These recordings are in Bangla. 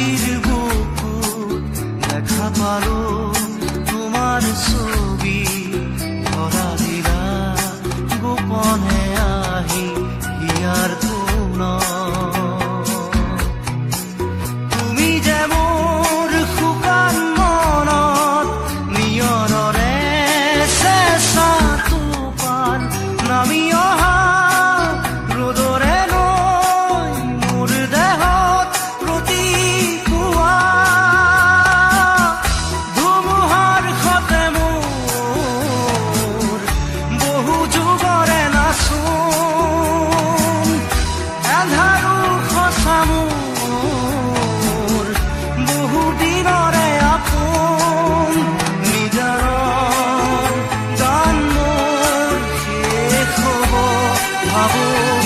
Happy trouble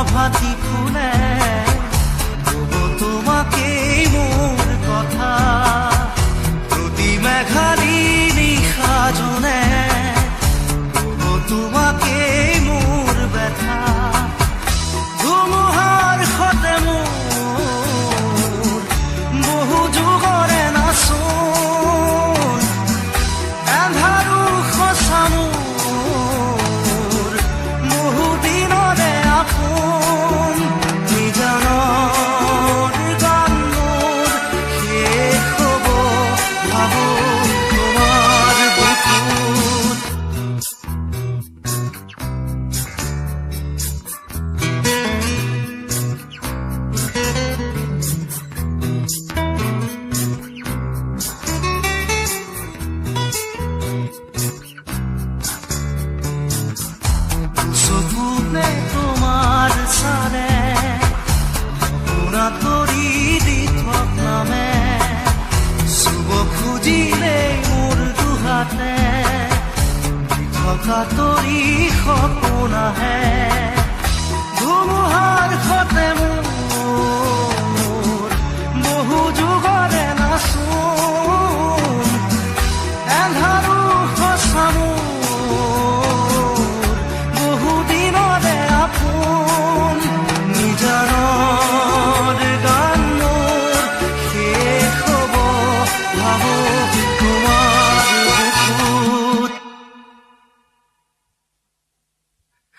প্রভাতী কৰি দি থক নামে মোৰ দুহাতে। থকা তৰি সপোন আহে। ধুমুহাৰ সতে মোৰ